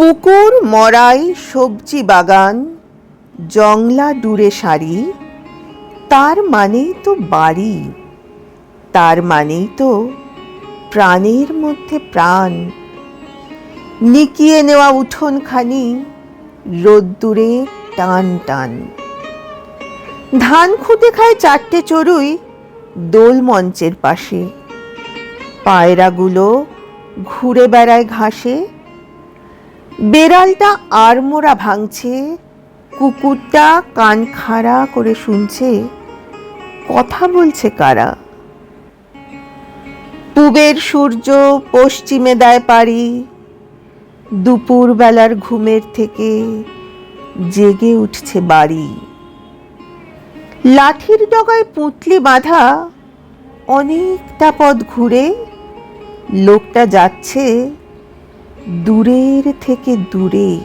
পুকুর মরাই সবজি বাগান, জংলা দূরে সারি, তার মানেই তো বাড়ি, তার মানেই তো প্রাণের মধ্যে প্রাণ। নিকিয়ে নেওয়া উঠোনখানি রোদ্দুরে টান টান। ধান খুঁটে খায় চারটে চড়ুই দোল মঞ্চের পাশে। পায়রাগুলো ঘুরে বেড়ায় ঘাসে বেড়ালটা আড়মোড়া ভাঙছে, কুকুরটা কান খাড়া করে শুনছে, কথা বলছে কারা? পূবের সূর্য পশ্চিমে দেয় পারি দুপুর বেলার ঘুমের থেকে জেগে উঠছে বাড়ি। লাঠির ডগায় পুঁতলি বাঁধা অনেকটা পথ ঘুরে লোকটা যাচ্ছে দূরের থেকে দূরে।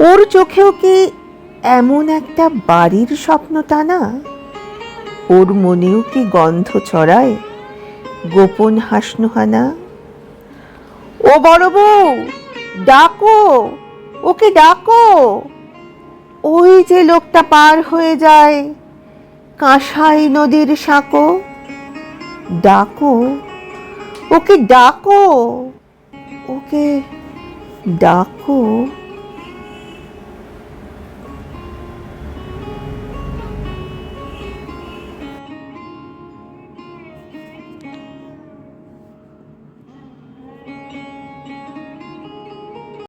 ওর চোখেও কি এমন একটা বাড়ির স্বপ্ন টানা? ওর মনেও কি গন্ধ ছড়ায়? গোপন হাসনুহানা? ও বড় বউ, ডাকো, ওকে ডাকো। ওই যে লোকটা পার হয়ে যায়, কাঁসাই নদীর সাঁকো। ডাকো, ওকে ডাকো। ওকে ডাকো।